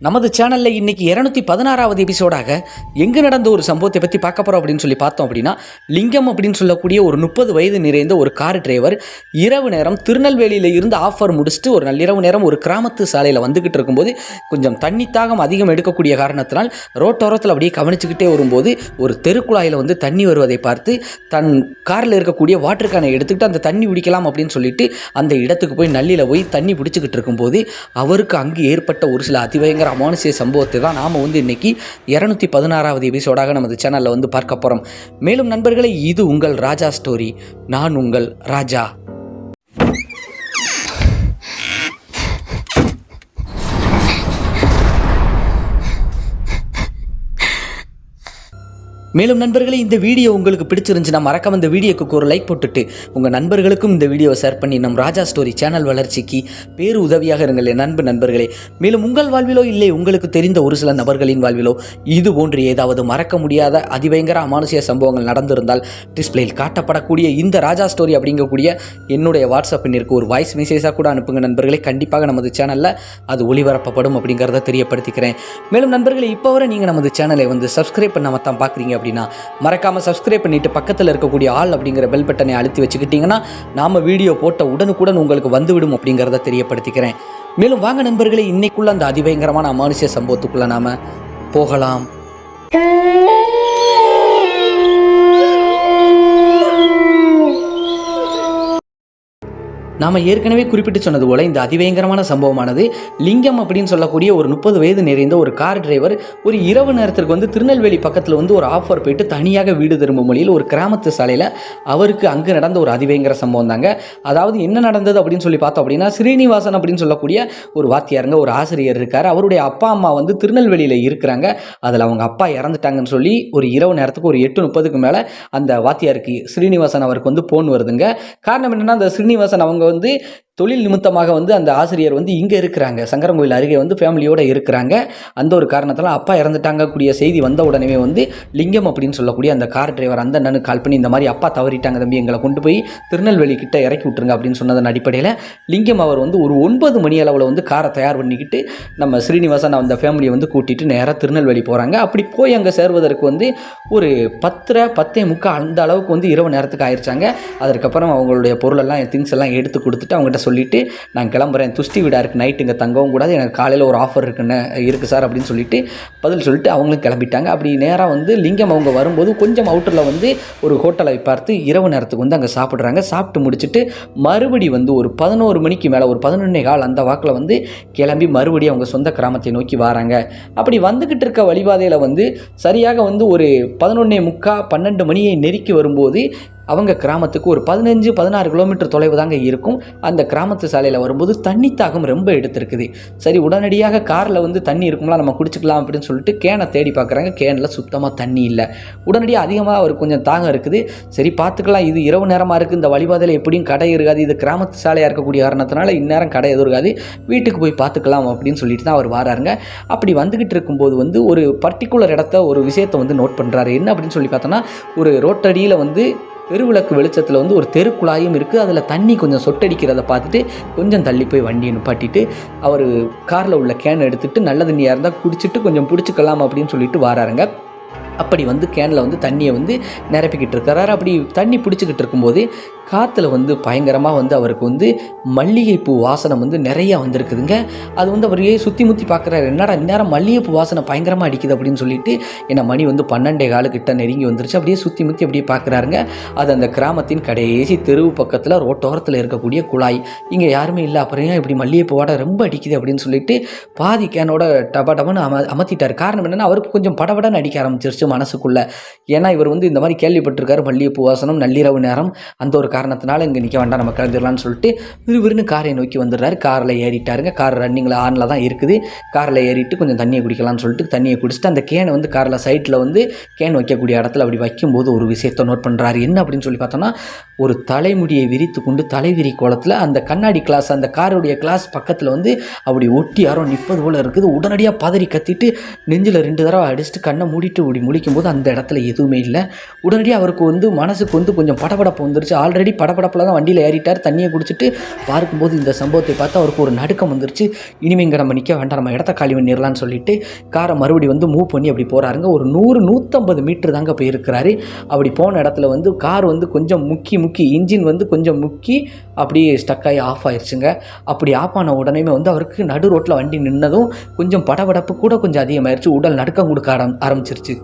நமது சேனலில் இன்னைக்கு இரநூத்தி பதினாறாவது எபிசோடாக எங்கே நடந்த ஒரு சம்பவத்தை பற்றி பார்க்க போகிறோம் அப்படின்னு சொல்லி பார்த்தோம் அப்படின்னா லிங்கம் அப்படின்னு சொல்லக்கூடிய ஒரு முப்பது வயது நிறைந்த ஒரு கார் டிரைவர் இரவு நேரம் திருநெல்வேலியில் இருந்து ஆஃபர் முடிச்சுட்டு ஒரு நள்ளிரவு நேரம் ஒரு கிராமத்து சாலையில் வந்துக்கிட்டு இருக்கும்போது கொஞ்சம் தண்ணி தாகம் அதிகம் எடுக்கக்கூடிய காரணத்தினால் ரோட்டோரத்தில் அப்படியே கவனிச்சுக்கிட்டே வரும்போது ஒரு தெருக்குழாயில் வந்து தண்ணி வருவதை பார்த்து தன் காரில் இருக்கக்கூடிய வாட்டர் கேனை எடுத்துக்கிட்டு அந்த தண்ணி குடிக்கலாம் அப்படின்னு சொல்லிட்டு அந்த இடத்துக்கு போய் நள்ளியில் போய் தண்ணி பிடிச்சிக்கிட்டு இருக்கும்போது அவருக்கு அங்கு ஏற்பட்ட ஒரு சில அதிபயங்கர அமானுஷ்ய சம்பவத்தை தான் நாம் வந்து இன்னைக்கு இரநூத்தி பதினாறாவது எபிசோடாக நமது சேனலில் வந்து பார்க்க போகிறோம் மேலும் நண்பர்களே இது உங்கள் ராஜா ஸ்டோரி நான் உங்கள் ராஜா. மேலும் நண்பர்களே இந்த வீடியோ உங்களுக்கு பிடிச்சிருந்துச்சுன்னா மறக்காம இந்த வீடியோக்கு ஒரு லைக் போட்டுட்டு உங்கள் நண்பர்களுக்கும் இந்த வீடியோவை ஷேர் பண்ணி நம் ராஜா ஸ்டோரி சேனல் வளர்ச்சிக்கு பேரு உதவியாக இருங்கள். நண்பு நண்பர்களே மேலும் உங்கள் வாழ்விலோ இல்லை உங்களுக்கு தெரிந்த ஒரு சில நபர்களின் வாழ்விலோ இது போன்று ஏதாவது மறக்க முடியாத அதிபயங்கர அமானுசிய சம்பவங்கள் நடந்திருந்தால் டிஸ்பிளேயில் காட்டப்படக்கூடிய இந்த ராஜா ஸ்டோரி அப்படிங்கக்கூடிய என்னுடைய வாட்ஸ்அப் எண்ணிற்கு ஒரு வாய்ஸ் மெசேஜாக கூட அனுப்புங்க நண்பர்களே. கண்டிப்பாக நமது சேனலில் அது ஒளிபரப்பப்படும் அப்படிங்கிறத தெரியப்படுத்திக்கிறேன். மேலும் நண்பர்களே இப்போ வரை நீங்கள் நமது சேனலை வந்து சப்ஸ்கிரைப் பண்ணாமல் தான் பார்க்குறீங்க அப்படின்னா மறக்காமல் சப்ஸ்கிரைப் பண்ணிட்டு பக்கத்தில் இருக்கக்கூடிய ஆள் அப்படிங்கிற பெல் பட்டனை அழுத்தி வச்சுக்கிட்டிங்கன்னா நாம் வீடியோ போட்ட உடனுக்குடன் உங்களுக்கு வந்துவிடும் அப்படிங்கிறத தெரியப்படுத்திக்கிறேன். மேலும் வாங்க நண்பர்களே இன்னைக்குள்ள அந்த அதிபயங்கரமான அமானுஷ்ய சம்பவத்துக்குள்ள நாம போகலாம். நாம் ஏற்கனவே குறிப்பிட்டு சொன்னது போல இந்த அதிபயங்கரமான சம்பவமானது லிங்கம் அப்படின்னு சொல்லக்கூடிய ஒரு முப்பது வயது நிறைந்த ஒரு கார் டிரைவர் ஒரு இரவு நேரத்திற்கு வந்து திருநெல்வேலி பக்கத்தில் வந்து ஒரு ஆஃபர் போயிட்டு தனியாக வீடு திரும்பும் வழியில் ஒரு கிராமத்து சாலையில் அவருக்கு அங்கே நடந்த ஒரு அதிபயங்கர சம்பவம் தாங்க அதாவது என்ன நடந்தது அப்படின்னு சொல்லி பார்த்தோம் அப்படின்னா ஸ்ரீனிவாசன் அப்படின்னு சொல்லக்கூடிய ஒரு வாத்தியாருங்க ஒரு ஆசிரியர் இருக்கார். அவருடைய அப்பா அம்மா வந்து திருநெல்வேலியில் இருக்கிறாங்க. அதில் அவங்க அப்பா இறந்துட்டாங்கன்னு சொல்லி ஒரு இரவு நேரத்துக்கு ஒரு எட்டு முப்பதுக்கு மேலே அந்த வாத்தியாருக்கு ஸ்ரீனிவாசன் அவருக்கு வந்து போன் வருதுங்க. காரணம் என்னென்னா அந்த ஸ்ரீனிவாசன் அவங்க வந்து தொழில் நிமித்தமாக வந்து அந்த ஆசிரியர் வந்து இங்கே இருக்கிறாங்க. சங்கரங்கோயில் அருகே வந்து ஃபேமிலியோடு இருக்கிறாங்க. அந்த ஒரு காரணத்தால் அப்பா இறந்துட்டாங்க கூடிய செய்தி வந்த உடனே வந்து லிங்கம் அப்படின்னு சொல்லக்கூடிய அந்த கார் டிரைவர் அந்த அண்ணனுக்கு கால் பண்ணி இந்த மாதிரி அப்பா தவறிட்டாங்க தம்பி எங்களை கொண்டு போய் திருநெல்வேலி கிட்ட இறக்கி விட்டுருங்க அப்படின்னு சொன்னதன் அடிப்படையில் லிங்கம் அவர் வந்து ஒரு ஒன்பது மணி அளவில் வந்து காரை தயார் பண்ணிக்கிட்டு நம்ம ஸ்ரீனிவாசன் அந்த ஃபேமிலியை வந்து கூட்டிகிட்டு நேராக திருநெல்வேலி போகிறாங்க அப்படி போய் அங்கே சேர்வதற்கு வந்து ஒரு பத்தரை பத்தே முக்கால் அந்த அளவுக்கு வந்து இரவு நேரத்துக்கு ஆயிடுச்சாங்க அதற்கப்புறம் அவங்களுடைய பொருளெல்லாம் திங்ஸ் எல்லாம் எடுத்து கொடுத்துட்டு அவங்ககிட்ட சொல்லிட்டு நான் கிளம்புறேன். துஷ்டி வீடா இருக்குது நைட்டு இங்கே தங்கவும் கூடாது. எனக்கு காலையில் ஒரு ஆஃபர் இருக்குன்னு இருக்குது சார் அப்படின்னு சொல்லிட்டு பதில் சொல்லிட்டு அவங்களும் கிளம்பிட்டாங்க. அப்படி நேராக வந்து லிங்கம் அவங்க வரும்போது கொஞ்சம் அவுட்டரில் வந்து ஒரு ஹோட்டலை பார்த்து இரவு நேரத்துக்கு வந்து அங்கே சாப்பிட்றாங்க. சாப்பிட்டு முடிச்சுட்டு மறுபடி வந்து ஒரு பதினோரு மணிக்கு மேலே ஒரு பதினொன்னே கால் அந்த வாக்கில் வந்து கிளம்பி மறுபடியும் அவங்க சொந்த கிராமத்தை நோக்கி வராங்க. அப்படி வந்துக்கிட்டு இருக்க வழிபாதையில் வந்து சரியாக வந்து ஒரு பதினொன்னே முக்கா பன்னெண்டு மணியை நெருக்கி வரும்போது அவங்க கிராமத்துக்கு ஒரு பதினஞ்சு பதினாறு கிலோமீட்டர் தொலைவு தாங்க இருக்கும். அந்த கிராமத்து சாலையில் வரும்போது தண்ணி தாகம் ரொம்ப எடுத்திருக்குது. சரி உடனடியாக காரில் வந்து தண்ணி இருக்கும்ல நம்ம குடிச்சிக்கலாம் அப்படின்னு சொல்லிட்டு கேனை தேடி பார்க்குறாங்க கேனில் சுத்தமாக தண்ணி இல்லை. உடனடியாக அதிகமாக அவர் கொஞ்சம் தாகம் இருக்குது. சரி பார்த்துக்கலாம் இது இரவு நேரமாக இருக்குது இந்த வழிபாதையில் எப்படியும் கடை இருக்காது. இது கிராமத்து சாலையாக இருக்கக்கூடிய காரணத்தினால இந்நேரம் கடை எதுவும் இருக்காது. வீட்டுக்கு போய் பார்த்துக்கலாம் அப்படின்னு சொல்லிட்டு தான் அவர் வராருங்க. அப்படி வந்துக்கிட்டு இருக்கும்போது வந்து ஒரு பர்டிகுலர் இடத்த ஒரு விஷயத்தை வந்து நோட் பண்ணுறாரு என்ன அப்படின்னு சொல்லி பார்த்தோன்னா ஒரு ரோட்டடியில் வந்து தெருவிளக்கு வெளிச்சத்தில் வந்து ஒரு தெருக்குழாயும் இருக்குது அதில் தண்ணி கொஞ்சம் சொட்டடிக்கிறத பார்த்துட்டு கொஞ்சம் தள்ளி போய் வண்டியை நிப்பாட்டிட்டு அவர் காரில் உள்ள கேன் எடுத்துட்டு நல்ல தண்ணியாக இருந்தால் குடிச்சிட்டு கொஞ்சம் பிடிச்சிக்கலாம் அப்படின்னு சொல்லிட்டு வராருங்க. அப்படி வந்து கேனில் வந்து தண்ணியை வந்து நிரப்பிக்கிட்டு இருக்கிறாரு அப்படி தண்ணி பிடிச்சிக்கிட்டு இருக்கும்போது காற்றுல வந்து பயங்கரமாக வந்து அவருக்கு வந்து மல்லிகைப்பூ வாசனை வந்து நிறையா வந்திருக்குதுங்க. அது வந்து அவர் சுற்றி முற்றி பார்க்குறாரு என்னடா இந்நேரம் மல்லிகைப்பூ வாசனை பயங்கரமாக அடிக்குது அப்படின்னு சொல்லிட்டு என்னை மணி வந்து பன்னெண்டே காலுக்கிட்ட நெருங்கி வந்துருச்சு. அப்படியே சுற்றி முற்றி அப்படியே பார்க்குறாருங்க அது அந்த கிராமத்தின் கடைசி தெருவு பக்கத்தில் ரோட்டோரத்தில் இருக்கக்கூடிய குழாய். இங்கே யாருமே இல்லை. அப்புறம் இப்படி மல்லிகைப்பூ வாடை ரொம்ப அடிக்குது அப்படின்னு சொல்லிட்டு பாதி கேனோட டபடபன்னு அம அமர்த்திட்டார் காரணம் என்னென்னா அவருக்கு கொஞ்சம் படபடன்னு அடிக்க ஆரம்பிச்சிருச்சு மனசுக்குள்ளே. ஏன்னா இவர் வந்து இந்த மாதிரி கேள்விப்பட்டிருக்காரு. மல்லிகைப்பூ வாசனம் நள்ளிரவு நேரம். அந்த ஒரு காரணத்தினால இங்கே நிற்க வேண்டாம் நம்ம கிளம்பிடலாம்னு சொல்லிட்டு விறுவிறுன்னு காரை நோக்கி வந்துடுறாரு. காரில் ஏறிட்டாருங்க. கார் ரன்னிங்கில் ஆனில் தான் இருக்குது. காரில் ஏறிட்டு கொஞ்சம் தண்ணியை குடிக்கலாம்னு சொல்லிட்டு தண்ணியை குடிச்சிட்டு அந்த கேனை வந்து காரில் சைட்டில் வந்து கேன் வைக்கக்கூடிய இடத்துல அப்படி வைக்கும்போது ஒரு விஷயத்தை நோட் பண்ணுறாரு என்ன அப்படின்னு சொல்லி பார்த்தோன்னா ஒரு தலைமுடியை விரித்து கொண்டு தலைவிரி கோலத்தில் அந்த கண்ணாடி கிளாஸ் அந்த காருடைய கிளாஸ் பக்கத்தில் வந்து அப்படி ஒட்டி யாரோ நிற்பது போல் இருக்குது. உடனடியாக பதறி கத்திட்டு நெஞ்சில் ரெண்டு தடவை அடிச்சுட்டு கண்ணை மூடிட்டு இப்படி முழிக்கும்போது அந்த இடத்துல எதுவுமே இல்லை. உடனடியாக அவருக்கு வந்து மனசுக்கு வந்து கொஞ்சம் படபடப்பு வந்துருச்சு. ஆல்ரெடி ஆல்ரெடி படப்படப்பில் தான் வண்டியில் ஏறிட்டார். தண்ணியை குடிச்சிட்டு பார்க்கும்போது இந்த சம்பவத்தை பார்த்து அவருக்கு ஒரு நடுக்கம் வந்துருச்சு. இனிமே இங்கே நம்ம நிற்க வேண்டாம். நம்ம இடத்த காலி பண்ணிடலாம்னு சொல்லிட்டு காரை மறுபடி வந்து மூவ் பண்ணி அப்படி போகிறாருங்க ஒரு நூறு நூற்றம்பது மீட்டர் தாங்க போயிருக்கிறாரு. அப்படி போன இடத்துல வந்து கார் வந்து கொஞ்சம் முக்கி முக்கி இன்ஜின் வந்து கொஞ்சம் முக்கி அப்படியே ஸ்டக் ஆகி ஆஃப் ஆயிடுச்சுங்க அப்படி ஆஃப் ஆன உடனே வந்து அவருக்கு நடு ரோட்டில் வண்டி நின்னதும் கொஞ்சம் படபடப்பு கூட கொஞ்சம் அதிகமாயிருச்சு. உடல் நடுக்கம் கொடுக்க ஆரம் ஆரம்பிச்சிருச்சு.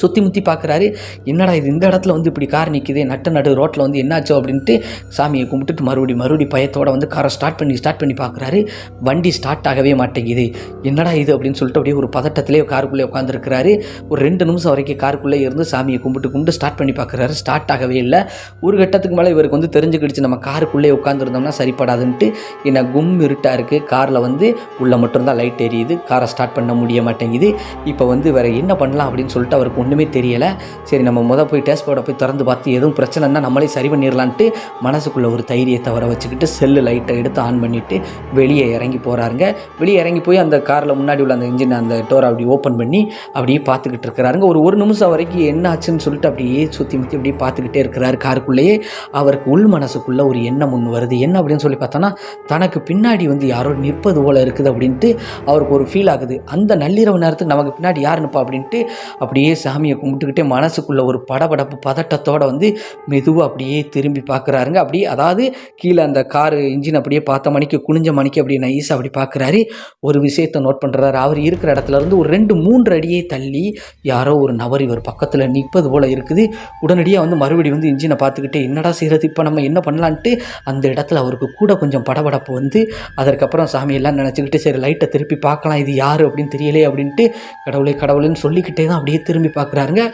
சுற்றி முற்றி பார்க்குறாரு. என்னடா இது இந்த இடத்துல வந்து இப்படி கார் நிற்கிது நட்டு நடு ரோட்டில் வந்து என்னாச்சோ அப்படின்ட்டு சாமியை கும்பிட்டுட்டு மறுபடி மறுபடி பயத்தோட வந்து காரை ஸ்டார்ட் பண்ணி ஸ்டார்ட் பண்ணி பார்க்குறாரு. வண்டி ஸ்டார்ட் ஆகவே மாட்டேங்குது. என்னடா இது அப்படின்னு சொல்லிட்டு அப்படியே ஒரு பதட்டத்திலே காருக்குள்ளே உட்காந்துருக்கிறாரு ஒரு ரெண்டு நிமிஷம் வரைக்கும் காருக்குள்ளே இருந்து சாமியை கும்பிட்டு கும்பிட்டு ஸ்டார்ட் பண்ணி பார்க்குறாரு. ஸ்டார்ட் ஆகவே இல்லை. ஒரு கட்டத்துக்கு மேலே இவருக்கு வந்து தெரிஞ்சுக்கிடுச்சு நம்ம காருக்குள்ளே உட்காந்துருந்தோம்னா சரிப்படாதுன்ட்டு. என்ன கும் இருட்டாக இருக்குது காரில் வந்து உள்ளே மட்டும்தான் லைட் எரியுது. காரை ஸ்டார்ட் பண்ண முடிய மாட்டேங்குது. இப்போ வந்து வேறு என்ன பண்ணலாம் அப்படின்னு சொல்லிட்டு அவருக்கு ஒன்றுமே தெரியலை. சரி நம்ம முத போய் டேஸ்ட் போர்டை போய் திறந்து பார்த்து எதுவும் பிரச்சனைனா நம்மளே சரி பண்ணிடலான்ட்டு மனசுக்குள்ளே ஒரு தைரியத்தை வர வச்சுக்கிட்டு செல்லு லைட்டை எடுத்து ஆன் பண்ணிவிட்டு வெளியே இறங்கி போகிறாருங்க வெளியே இறங்கி போய் அந்த காரில் முன்னாடி உள்ள அந்த இன்ஜின் அந்த டோரை அப்படி ஓப்பன் பண்ணி அப்படியே பார்த்துக்கிட்டு இருக்கிறாருங்க. ஒரு ஒரு நிமிஷம் வரைக்கும் என்ன ஆச்சுன்னு சொல்லிட்டு அப்படியே சுற்றி முற்றி அப்படியே பார்த்துக்கிட்டே இருக்கிறாரு காருக்குள்ளேயே அவருக்கு உள் மனசுக்குள்ளே ஒரு எண்ணம் ஒன்று வருது. என்ன அப்படின்னு சொல்லி பார்த்தோன்னா தனக்கு பின்னாடி வந்து யாரோ நிற்பது போல இருக்குது அப்படின்ட்டு அவருக்கு ஒரு ஃபீல் ஆகுது. அந்த நள்ளிரவு நேரத்துக்கு நமக்கு பின்னாடி யார் நிற்பா அப்படின்ட்டு அப்படியே சாமியை கும்பிட்டுக்கிட்டே மனசுக்குள்ளே ஒரு படபடப்பு பதட்டத்தோடு வந்து மெதுவாக அப்படியே திரும்பி பார்க்குறாருங்க அப்படியே அதாவது கீழே அந்த காரு இன்ஜின் அப்படியே பார்த்த மணிக்கு குனிஞ்ச மணிக்கு அப்படியே நைஸாக அப்படி பார்க்குறாரு ஒரு விஷயத்தை நோட் பண்ணுறாரு அவர் இருக்கிற இடத்துல இருந்து ஒரு ரெண்டு மூன்று அடியே தள்ளி யாரோ ஒரு நபர் இவர் பக்கத்தில் நிற்பது போல் இருக்குது. உடனடியாக வந்து மறுபடியும் வந்து இன்ஜினை பார்த்துக்கிட்டே என்னடா செய்கிறது இப்போ நம்ம என்ன பண்ணலான்ட்டு? அந்த இடத்துல அவருக்கு கூட கொஞ்சம் படபடப்பு வந்து அதற்கப்புறம் சாமியெல்லாம் நினச்சிக்கிட்டு சரி லைட்டை திருப்பி பார்க்கலாம். இது யார்? அப்படின்னு தெரியலையே அப்படின்ட்டு கடவுளே கடவுளேன்னு சொல்லிக்கிட்டே தான் அப்படியே திரும்பி பார்க்குறாருங்க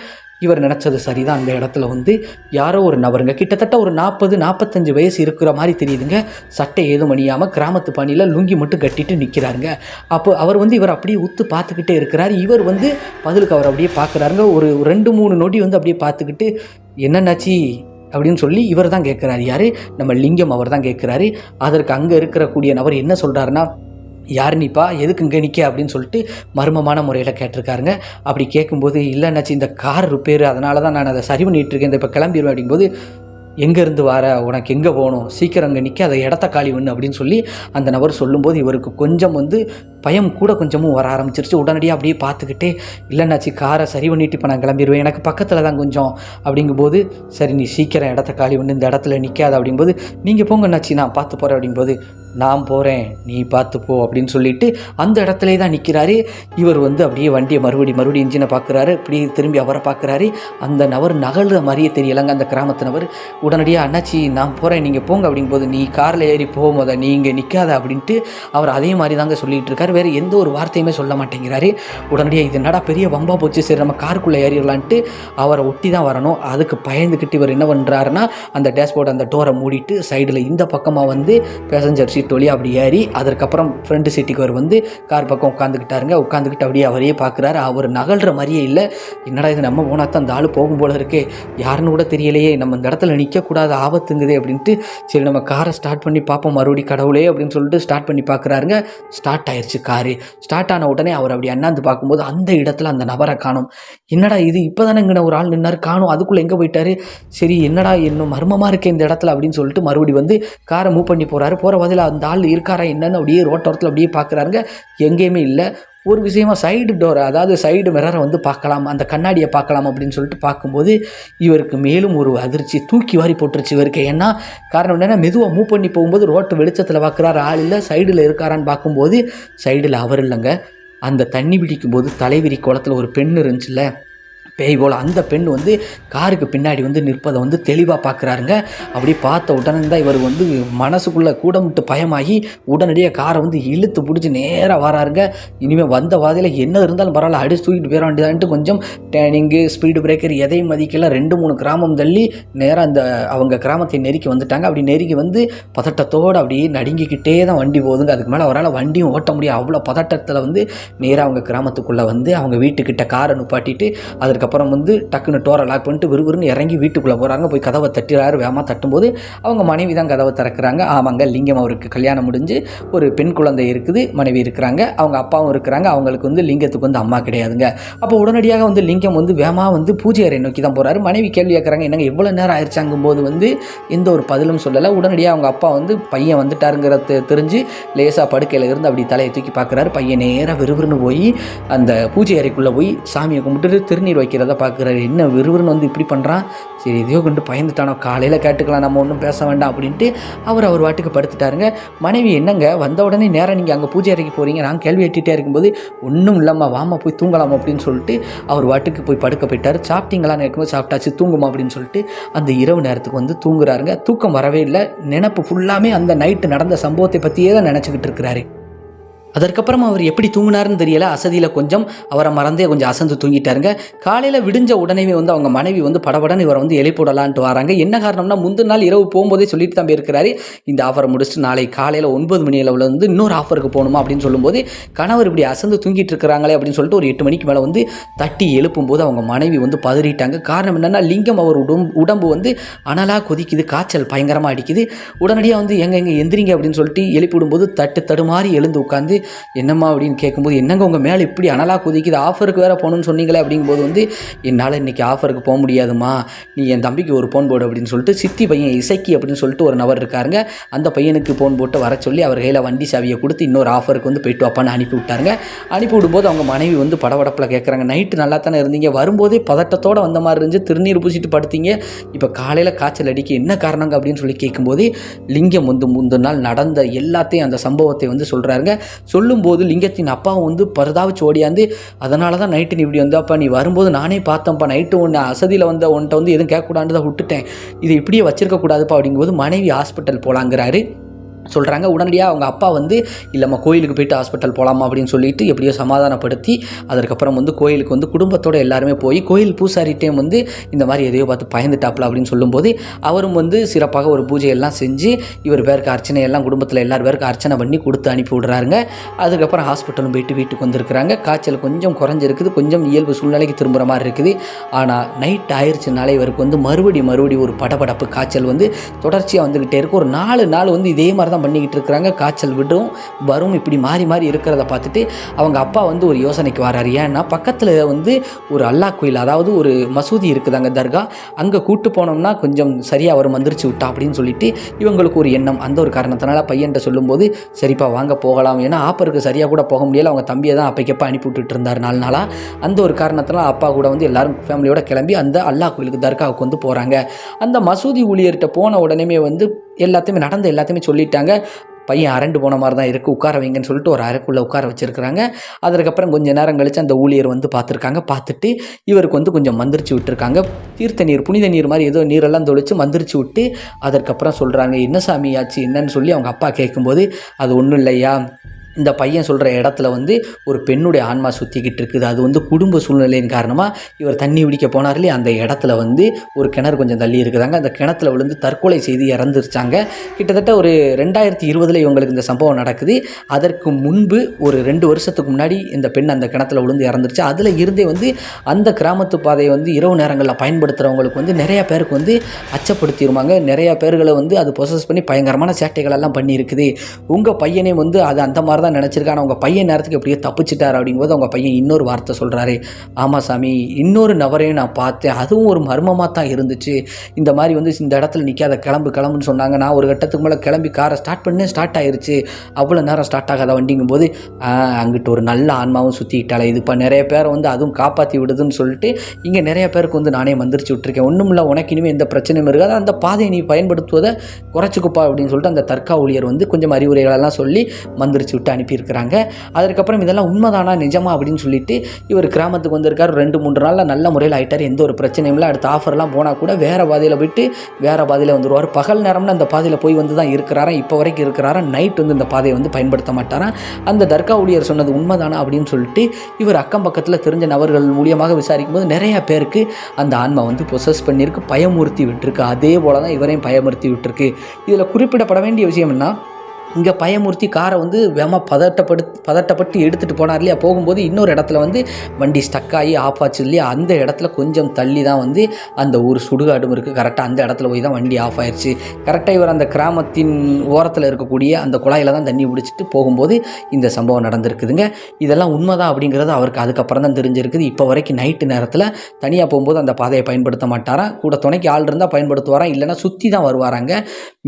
இவர் நினச்சது சரிதான். அந்த இடத்துல வந்து யாரோ ஒரு நபருங்க. கிட்டத்தட்ட ஒரு நாற்பது நாற்பத்தஞ்சு வயசு இருக்கிற மாதிரி தெரியுதுங்க. சட்டை ஏதும் அணியாமல் கிராமத்து பணியில் லுங்கி மட்டும் கட்டிட்டு நிற்கிறாருங்க அப்போ அவர் வந்து இவர் அப்படியே உத்து பார்த்துக்கிட்டே இருக்கிறார். இவர் வந்து பதிலுக்கு அவர் அப்படியே பார்க்குறாருங்க. ஒரு ரெண்டு மூணு நொடி வந்து அப்படியே பார்த்துக்கிட்டு என்னென்னாச்சு அப்படின்னு சொல்லி இவர் தான் கேட்குறாரு. யார்? நம்ம லிங்கம் அவர் தான் கேட்குறாரு. அதற்கு அங்கே இருக்கக்கூடிய நபர் என்ன சொல்கிறாருன்னா யார் நீப்பா? எதுக்கு இங்கே நிற்க அப்படின்னு சொல்லிட்டு மர்மமான முறையில் கேட்டிருக்காருங்க. அப்படி கேட்கும்போது இல்லைன்னாச்சு இந்த கார் ரிப்பேர் அதனால தான் நான் அதை சரி பண்ணிகிட்டு இருக்கேன். இந்த இப்போ கிளம்பிடுவேன் அப்படிங்கும்போது எங்கேருந்து வர? உனக்கு எங்கே போகணும்? சீக்கிரம் அங்கே நிற்க அதை இடத்த காலி பண்ணு. அப்படின்னு சொல்லி அந்த நபர் சொல்லும்போது இவருக்கு கொஞ்சம் வந்து பயம் கூட கொஞ்சமும் வர ஆரம்பிச்சிருச்சு. உடனடியாக அப்படியே பார்த்துக்கிட்டே இல்லைன்னாச்சு காரை சரி பண்ணிட்டு இப்போ நான் கிளம்பிடுவேன் எனக்கு பக்கத்தில் தான் கொஞ்சம். அப்படிங்கும்போது சரி நீ சீக்கிரம் இடத்த காலி பண்ணு. இந்த இடத்துல நிற்காத அப்படிங்கும்போது நீங்கள் போங்க அண்ணாச்சி நான் பார்த்து போகிறேன் அப்படிங்கும்போது நான் போகிறேன் நீ பார்த்து போ. அப்படின்னு சொல்லிட்டு அந்த இடத்துல தான் நிற்கிறாரு இவர் வந்து அப்படியே வண்டியை மறுபடி மறுபடியும் இன்ஜினை பார்க்குறாரு இப்படி திரும்பி அவரை பார்க்குறாரு அந்த நபர் நகழ்ற மாதிரியே தெரியலங்க அந்த கிராமத்து நபர். உடனடியாக அண்ணாச்சி நான் போகிறேன் நீங்கள் போங்க. அப்படிங்கும்போது நீ காரில் ஏறி போகும்போத நீங்கள் நிற்காத அப்படின்ட்டு அவர் அதே மாதிரி தாங்க சொல்லிகிட்டு இருக்காரு. வேறு எந்த ஒரு வார்த்தையுமே சொல்ல மாட்டேங்கிறாரு. உடனடியாக இது என்னடா பெரிய வம்பா போச்சு சரி நம்ம காருக்குள்ளே ஏறிடலான்ட்டு அவரை ஒட்டி தான் வரணும். அதுக்கு பயந்துக்கிட்டு இவர் என்ன பண்ணுறாருன்னா அந்த டேஷ்போர்ட் அந்த டோரை மூடிட்டு சைடில் இந்த பக்கமாக வந்து பேசஞ்சர் சீட் வழியாக அப்படி ஏறி அதற்கப்புறம் ஃப்ரண்ட் சீட்டுக்கு அவர் வந்து கார் பக்கம் உட்காந்துக்கிட்டாருங்க உட்காந்துக்கிட்டு அப்படியே அவரையே பார்க்குறாரு. அவர் நகழ்கிற மாதிரியே இல்லை. என்னடா இது நம்ம போனால் தான் அந்த ஆள் போகும் போல இருக்கே. யாருன்னு கூட தெரியலையே. நம்ம இந்த இடத்துல நிற்கக்கூடாது ஆபத்துங்குதே அப்படின்ட்டு சரி நம்ம காரை ஸ்டார்ட் பண்ணி பார்ப்போம் மறுபடி கடவுளே அப்படின்னு சொல்லிட்டு ஸ்டார்ட் பண்ணி பார்க்குறாருங்க. ஸ்டார்ட் ஆயிடுச்சு காரு ஸ்டார்ட் ஆன உடனே அவர் அப்படி அண்ணாந்து பார்க்கும்போது அந்த இடத்துல அந்த நபரை காணும். என்னடா இது? இப்போ தானே இங்கே ஒரு ஆள் நின்னார் காணும். அதுக்குள்ளே எங்கே போயிட்டாரு? சரி என்னடா இன்னும் மர்மமாக இருக்கே இந்த இடத்துல அப்படின்னு சொல்லிட்டு மறுபடி வந்து காரை மூவ் பண்ணி போகிறாரு போகிற பதில் அந்த ஆள் இருக்காரா என்னன்னு அப்படியே ரோட்டோரத்தில் அப்படியே பார்க்குறாருங்க எங்கேயுமே இல்லை. ஒரு விஷயமா சைடு டோர் அதாவது சைடு மிரரை வந்து பார்க்கலாம் அந்த கண்ணாடியை பார்க்கலாம் அப்படின்னு சொல்லிட்டு பார்க்கும்போது இவருக்கு மேலும் ஒரு அதிர்ச்சி தூக்கி வாரி போட்டுருச்சு இவருக்கு. ஏன்னா காரணம் என்னென்னா மெதுவாக மூவ் பண்ணி போகும்போது ரோட்டு வெளிச்சத்தில் பார்க்குறாரு ஆள் இல்லை சைடில் இருக்காரான்னு பார்க்கும்போது சைடில் அவர் இல்லைங்க. அந்த தண்ணி பிடிக்கும்போது தலைவிரி குளத்தில் ஒரு பெண் இருந்துச்சுல்ல பேய் போல் அந்த பெண் வந்து காருக்கு பின்னாடி வந்து நிற்பதை வந்து தெளிவாக பார்க்குறாருங்க அப்படி பார்த்த உடனே தான் இவர் வந்து மனசுக்குள்ளே கூடமிட்டு பயமாகி உடனடியாக காரை வந்து இழுத்து பிடிச்சி நேராக வராருங்க. இனிமேல் வந்த வாதையில் என்ன இருந்தாலும் பரவாயில்ல அடிச்சு தூக்கிட்டு போயிட வேண்டியதான்ட்டு கொஞ்சம் டேனிங்கு ஸ்பீடு பிரேக்கர் எதையும் மதிக்கல. ரெண்டு மூணு கிராமம் தள்ளி நேராக அந்த அவங்க கிராமத்தை நெருக்கி வந்துட்டாங்க. அப்படி நெருக்கி வந்து பதட்டத்தோடு அப்படியே நடுங்கிக்கிட்டே தான் வண்டி போகுதுங்க. அதுக்கு மேலே அவரால் வண்டியும் ஓட்ட முடியும் அவ்வளோ பதட்டத்தில் வந்து நேராக அவங்க கிராமத்துக்குள்ளே வந்து அவங்க வீட்டுக்கிட்ட காரை நுப்பாட்டிட்டு அதற்கு அதுக்கப்புறம் வந்து டக்குன்னு டோரை லாக் பண்ணிட்டு விறுவிறுன்னு இறங்கி வீட்டுக்குள்ளே போகிறாங்க போய் கதவை தட்டுறாரு வேகமாக தட்டும்போது அவங்க மனைவி தான் கதவை திறக்கிறாங்க. ஆமாங்க லிங்கம் அவருக்கு கல்யாணம் முடிஞ்சு ஒரு பெண் குழந்தை இருக்குது மனைவி இருக்கிறாங்க. அவங்க அப்பாவும் இருக்கிறாங்க. அவங்களுக்கு வந்து லிங்கத்துக்கு வந்து அம்மா கிடையாதுங்க. அப்போ உடனடியாக வந்து லிங்கம் வந்து வேமா வந்து பூஜை அறை நோக்கி தான் போகிறாரு மனைவி கேள்வி கேட்குறாங்க என்னங்க இவ்வளோ நேரம் ஆயிடுச்சாங்கும் போது வந்து எந்த ஒரு பதிலும் சொல்லலை. உடனடியாக அவங்க அப்பா வந்து பையன் வந்துட்டாருங்கிறத தெரிஞ்சு லேசாக படுக்கையில் இருந்து அப்படி தலையை தூக்கி பார்க்குறாரு. பையன் நேராக விறுவிறுன்னு போய் அந்த பூஜை அறைக்குள்ளே போய் சாமியை கும்பிட்டுட்டு திருநீர் வைக்கிறத பார்க்குறாரு. என்ன விறுவிறுன்னு வந்து இப்படி பண்ணுறான் சரி இதையோ கொண்டு பயந்துட்டானோ காலையில் கேட்டுக்கலாம் நம்ம ஒன்றும் பேச வேண்டாம் அப்படின்ட்டு அவர் அவர் வாட்டுக்கு படுத்துட்டாருங்க. மனைவி என்னங்க வந்த உடனே நேராக நீங்கள் அங்கே பூஜை அறைக்கு போகிறீங்க நான் கேள்வி எட்டிகிட்டே இருக்கும்போது ஒன்றும் இல்லாமல் வாமா போய் தூங்கலாம் அப்படின்னு சொல்லிட்டு அவர் வாட்டுக்கு போய் படுக்க போயிட்டார். சாப்பிட்டீங்களான்னு கேட்கும்போது சாப்பிட்டாச்சு தூங்குமா? அப்படின்னு சொல்லிட்டு அந்த இரவு நேரத்துக்கு வந்து தூங்குறாருங்க. தூக்கம் வரவே இல்லை. நினப்பு ஃபுல்லாமே அந்த நைட்டு நடந்த சம்பவத்தை பற்றியே தான் நினச்சிக்கிட்டு இருக்கிறாரு. அதற்கப்புறம் அவர் எப்படி தூங்கினாருன்னு தெரியல. அசதியில் கொஞ்சம் அவரை மறந்தே கொஞ்சம் அசந்து தூங்கிட்டாருங்க. காலையில் விடிஞ்ச உடனே வந்து அவங்க மனைவி வந்து படபடன்னு இவரை வந்து எழுப்பிடலான்ட்டு வராங்க. என்ன காரணம்னா முந்தின நாள் இரவு போகும்போதே சொல்லிட்டு தான் போயிருக்கிறாரு. இந்த ஆஃபரை முடிச்சுட்டு நாளை காலையில் ஒன்பது மணி அளவில் வந்து இன்னொரு ஆஃபருக்கு போகணுமா அப்படின்னு சொல்லும்போது கணவர் இப்படி அசந்து தூங்கிட்டு இருக்கிறாங்களே அப்படின்னு சொல்லிட்டு ஒரு எட்டு மணிக்கு மேலே வந்து தட்டி எழுப்பும்போது அவங்க மனைவி வந்து பதறிட்டாங்க. காரணம் என்னென்னா லிங்கம் அவர் உடம்பு உடம்பு வந்து அனலாக கொதிக்குது காய்ச்சல் பயங்கரமாக அடிக்குது. உடனடியாக வந்து எங்கே எங்கே எந்திரிங்க அப்படின்னு சொல்லிட்டு எழுப்பி விடும்போது தட்டு தடுமாறி எழுந்து உட்காந்து என்னம்மா அப்படின்னு கேட்கும்போது என்னங்க உங்கள் மேலே இப்படி அனலாக குதிக்குது? ஆஃபருக்கு வேறு போகணுன்னு சொன்னீங்களே? அப்படிங்கும்போது வந்து என்னால் இன்றைக்கி ஆஃபருக்கு போக முடியாதுமா நீ என் தம்பிக்கு ஒரு ஃபோன் போடு அப்படின்னு சொல்லிட்டு சித்தி பையன் இசைக்கி அப்படின்னு சொல்லிட்டு ஒரு நபர் இருக்காருங்க. அந்த பையனுக்கு ஃபோன் போட்டு வர சொல்லி அவர் கையில் வண்டி சாவியை கொடுத்து இன்னொரு ஆஃபருக்கு வந்து போயிட்டு வாப்பான்னு அனுப்பி விட்டாருங்க. அனுப்பி விடும்போது அவங்க மனைவி வந்து படபடப்பில் கேட்குறாங்க நைட்டு நல்லா தானே இருந்தீங்க? வரும்போதே பதட்டத்தோடு வந்த மாதிரி இருந்துச்சு. திருநீர் பூசிட்டு படுத்தீங்க. இப்போ காலையில் காய்ச்சல் அடிக்க என்ன காரணங்க? அப்படின்னு சொல்லி கேட்கும்போது லிங்கம் வந்து முந்தின நாள் நடந்த எல்லாத்தையும் அந்த சம்பவத்தை வந்து சொல்கிறாருங்க சொல்லும்போது லிங்கத்தின் அப்பாவும் வந்து பரதாவிச்சு ஓடியாந்து அதனால தான் நைட்டு நீ இப்படி வந்தாப்பா நீ வரும்போது நானே பார்த்தேன்ப்பா நைட்டு ஒன்று அசதியில் வந்த உன்ட்ட வந்து எதுவும் கேட்கக்கூடாது தான் விட்டுட்டேன். இதை இப்படியே வச்சிருக்கக்கூடாதுப்பா. அப்படிங்கும்போது மனைவி ஹாஸ்பிட்டல் போகலாங்கிறாரு சொல்கிறாங்க உடனடியாக அவங்க அப்பா வந்து இல்லைம்மா கோயிலுக்கு போயிட்டு ஹாஸ்பிட்டல் போகலாமா அப்படின்னு சொல்லிட்டு எப்படியோ சமாதானப்படுத்தி அதற்கப்புறம் வந்து கோயிலுக்கு வந்து குடும்பத்தோட எல்லாருமே போய் கோயில் பூசாரிட்டையும் வந்து இந்த மாதிரி எதையோ பார்த்து பயந்துட்டாப்ல அப்படின்னு சொல்லும்போது அவரும் வந்து சிறப்பாக ஒரு பூஜையெல்லாம் செஞ்சு இவர் பேருக்கு அர்ச்சனை எல்லாம் குடும்பத்தில் எல்லார் பேருக்கு அர்ச்சனை பண்ணி கொடுத்து அனுப்பி விடுறாருங்க. அதுக்கப்புறம் ஹாஸ்பிட்டலும் போயிட்டு வீட்டுக்கு வந்திருக்கிறாங்க. காய்ச்சல் கொஞ்சம் குறைஞ்சிருக்குது. கொஞ்சம் இயல்பு சூழ்நிலைக்கு திரும்புகிற மாதிரி இருக்குது. ஆனால் நைட் ஆயிடுச்சுனாலே இவருக்கு வந்து மறுபடி மறுபடி ஒரு படபடப்பு காய்ச்சல் வந்து தொடர்ச்சியாக வந்துக்கிட்டே இருக்கு. ஒரு நாலு நாள் வந்து இதே மாதிரி தான் பண்ணிக்கிட்டு இருக்கிறாங்க. காய்ச்சல் விடும் வரும் இப்படி மாறி மாறி இருக்கிறத பார்த்துட்டு அவங்க அப்பா வந்து ஒரு யோசனைக்கு வராரு. ஏன்னா பக்கத்தில் வந்து ஒரு அல்லாஹ் கோயில் அதாவது ஒரு மசூதி இருக்குது அங்கே தர்கா அங்கே கூட்டு போனோம்னா கொஞ்சம் சரியாக அவர் மந்திரிச்சு விட்டா அப்படின்னு சொல்லிட்டு இவங்களுக்கு ஒரு எண்ணம். அந்த ஒரு காரணத்தினால பையன்கிட்ட சொல்லும்போது சரிப்பா வாங்க போகலாம். ஏன்னா ஆப்பருக்கு சரியாக கூட போக முடியல. அவங்க தம்பியை தான் அப்பைக்கப்பா அனுப்பி விட்டுட்டு இருந்தார் நாலு நாளாக அந்த ஒரு காரணத்தினால அப்பா கூட வந்து எல்லாரும் ஃபேமிலியோட கிளம்பி அந்த அல்லாஹ் கோயிலுக்கு தர்காவுக்கு வந்து போகிறாங்க அந்த மசூதி ஊழியர்கிட்ட போன உடனே வந்து எல்லாத்தையுமே நடந்த எல்லாத்தையுமே சொல்லிட்டாங்க. பையன் அரண்டு போன மாதிரி தான் இருக்குது உட்கார வைங்கன்னு சொல்லிட்டு ஒரு அறைக்குள்ளே உட்கார வச்சிருக்கிறாங்க. அதற்கப்புறம் கொஞ்சம் நேரம் கழித்து அந்த ஊழியர் வந்து பார்த்துருக்காங்க. பார்த்துட்டு இவருக்கு வந்து கொஞ்சம் மந்திரிச்சு விட்டுருக்காங்க. தீர்த்த நீர் புனித நீர் மாதிரி ஏதோ நீரெல்லாம் தொளிச்சு மந்திரிச்சு விட்டு அதற்கப்புறம் சொல்கிறாங்க என்ன சாமி ஆச்சு? என்னன்னு சொல்லி அவங்க அப்பா கேட்கும்போது அது ஒன்றும் இல்லையா? இந்த பையன் சொல்கிற இடத்துல வந்து ஒரு பெண்ணுடைய ஆன்மா சுற்றிக்கிட்டு இருக்குது. அது வந்து குடும்ப சூழ்நிலையின் காரணமாக இவர் தண்ணி பிடிக்க போனார் இல்லையா? அந்த இடத்துல வந்து ஒரு கிணறு கொஞ்சம் தள்ளி இருக்குதாங்க. அந்த கிணத்துல விழுந்து தற்கொலை செய்து இறந்துருச்சாங்க. கிட்டத்தட்ட ஒரு ரெண்டாயிரத்தி இருபதில் இவங்களுக்கு இந்த சம்பவம் நடக்குது. அதற்கு முன்பு ஒரு ரெண்டு வருஷத்துக்கு முன்னாடி இந்த பெண் அந்த கிணத்துல விழுந்து இறந்துருச்சு. அதில் இருந்தே வந்து அந்த கிராமத்து பாதையை வந்து இரவு நேரங்களில் பயன்படுத்துகிறவங்களுக்கு வந்து நிறையா பேருக்கு வந்து அச்சப்படுத்திடுவாங்க நிறையா பேர்களை வந்து அது ப்ரொசஸ் பண்ணி பயங்கரமான சேட்டைகள் எல்லாம் பண்ணியிருக்குது. உங்கள் பையனே வந்து அது அந்த மாதிரி தான் நினச்சிருக்கான். ஆனால் பையன் நேரத்துக்கு எப்படியோ தப்பிச்சிட்டார் அப்படிங்கும்போது அவங்க பையன் இன்னொரு வார்த்தை சொல்கிறாரு ஆமாம் சாமி இன்னொரு நபரையும் நான் பார்த்தேன். அதுவும் ஒரு மர்மமாக தான் இருந்துச்சு. இந்த மாதிரி வந்து இந்த இடத்துல நிற்காத கிளம்பு கிளம்புன்னு சொன்னாங்க. நான் ஒரு கட்டத்துக்கு மேலே கிளம்பி காரை ஸ்டார்ட் பண்ணேன் ஸ்டார்ட் ஆயிருச்சு. அவ்வளோ நேரம் ஸ்டார்ட் ஆகாத வண்டிங்கும் போது அங்கிட்டு ஒரு நல்ல ஆன்மாவும் சுற்றிக்கிட்டாலே இது இப்போ நிறைய பேரை வந்து அதுவும் காப்பாற்றி விடுதுன்னு சொல்லிட்டு இங்கே நிறைய பேருக்கு வந்து நானே மந்திரிச்சு விட்டுருக்கேன். ஒன்றும் இல்லை உனக்கு இனிமேல் எந்த பிரச்சனையும் இருக்காது. அந்த பாதையை நீ பயன்படுத்துவதை குறைச்சிக்குப்பா அப்படின்னு சொல்லிட்டு அந்த தற்கா ஊழியர் வந்து கொஞ்சம் அறிவுரைகளெல்லாம் சொல்லி மந்திரிச்சு விட்டு அனுப்பியிருக்கிறாங்க. அதுக்கப்புறம் இதெல்லாம் உண்மைதானா நிஜமா அப்படின்னு சொல்லிட்டு இவர் கிராமத்துக்கு வந்திருக்காரு. ரெண்டு மூன்று நாளில் நல்ல முறையில் ஆகிட்டார் எந்த ஒரு பிரச்சனையும் இல்லை. அடுத்த ஆஃபர்லாம் போனால் கூட வேறு பாதையில் விட்டு வேறு பாதையில் வந்துடுவார் பகல் நேரம்னு அந்த பாதையில் போய் வந்து தான் இருக்கிறாராம் இப்போ வரைக்கும் இருக்கிறாரா நைட் வந்து இந்த பாதையை வந்து பயன்படுத்த மாட்டாராம் அந்த தர்கா ஊழியர் சொன்னது உண்மைதானா அப்படின்னு சொல்லிட்டு இவர் அக்கம் பக்கத்தில் தெரிஞ்ச நபர்கள் மூலியமாக விசாரிக்கும் போது நிறைய பேருக்கு அந்த ஆன்மா வந்து பொசஸ் பண்ணியிருக்கு பயமுறுத்தி விட்டுருக்கு. அதே போல தான் இவரையும் பயமுறுத்தி விட்டுருக்கு. இதில் குறிப்பிடப்பட வேண்டிய விஷயம் என்ன? இங்கே பயமுறுத்தி காரை வந்து வேமா பதட்டப்படு பதட்டப்பட்டு எடுத்துகிட்டு போனார் இல்லையா? போகும்போது இன்னொரு இடத்துல வந்து வண்டி ஸ்டக் ஆகி ஆஃப் ஆச்சு இல்லையா? அந்த இடத்துல கொஞ்சம் தள்ளி தான் வந்து அந்த ஒரு சுடுகாடும் இருக்குது கரெக்டாக அந்த இடத்துல போய் தான் வண்டி ஆஃப் ஆயிடுச்சு கரெக்டாக இவர் அந்த கிராமத்தின் ஓரத்தில் இருக்கக்கூடிய அந்த குழாயில் தான் தண்ணி பிடிச்சிட்டு போகும்போது இந்த சம்பவம் நடந்திருக்குதுங்க. இதெல்லாம் உண்மைதான் அப்படிங்கிறது அவருக்கு அதுக்கப்புறம் தான் தெரிஞ்சிருக்குது. இப்போ வரைக்கும் நைட்டு நேரத்தில் தனியாக போகும்போது அந்த பாதையை பயன்படுத்த மாட்டாராம் கூட துணைக்கு ஆள் இருந்தால் பயன்படுத்துவாராம் இல்லைன்னா சுற்றி தான் வருவாராங்க.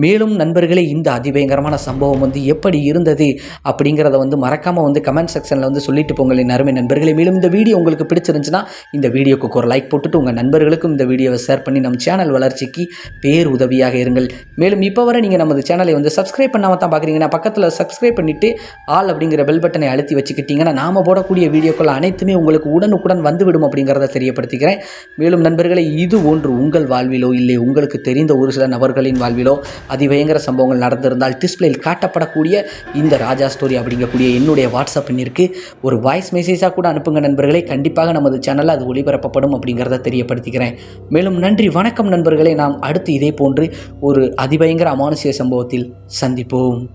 மேலும் நண்பர்களே இந்த அதிபயங்கரமான சம்பவம் வந்து எப்படி இருந்தது அப்படிங்கிறத வந்து மறக்காமல் வந்து கமெண்ட் செக்ஷனில் வந்து சொல்லிட்டு போங்களின் அருமை நண்பர்களே. மேலும் இந்த வீடியோ உங்களுக்கு பிடிச்சிருந்துச்சுன்னா இந்த வீடியோக்கு ஒரு லைக் போட்டுட்டு உங்கள் நண்பர்களுக்கும் இந்த வீடியோவை ஷேர் பண்ணி நம்ம சேனல் வளர்ச்சிக்கு பேர் உதவியாக இருங்கள். மேலும் இப்போ வரை நீங்கள் நமது சேனலை வந்து சப்ஸ்கிரைப் பண்ணாமல் தான் பார்க்குறீங்கன்னா பக்கத்தில் சப்ஸ்கிரைப் பண்ணிவிட்டு ஆல் அப்படிங்கிற பெல் பட்டனை அழுத்தி வச்சுக்கிட்டிங்கன்னா நாம் போடக்கூடிய வீடியோக்கள் அனைத்துமே உங்களுக்கு உடனுக்குடன் வந்துவிடும் அப்படிங்கிறத தெரியப்படுத்திக்கிறேன். மேலும் நண்பர்களே இது ஒன்று உங்கள் வாழ்விலோ இல்லை உங்களுக்கு தெரிந்த ஒரு சில நபர்களின் வாழ்விலோ அதிபயங்கர சம்பவங்கள் நடந்திருந்தால் டிஸ்பிளேயில் காட்டப்படக்கூடிய இந்த ராஜா ஸ்டோரி அப்படிங்கக்கூடிய என்னுடைய வாட்ஸ்அப் இருக்கு. ஒரு வாய்ஸ் மெசேஜாக கூட அனுப்புங்க நண்பர்களே. கண்டிப்பாக நமது சேனலில் அது ஒளிபரப்பப்படும் அப்படிங்கிறத தெரியப்படுத்திக்கிறேன். மேலும் நன்றி வணக்கம் நண்பர்களே. நாம் அடுத்து இதே போன்று ஒரு அதிபயங்கர அமானுஷ்ய சம்பவத்தில் சந்திப்போம்.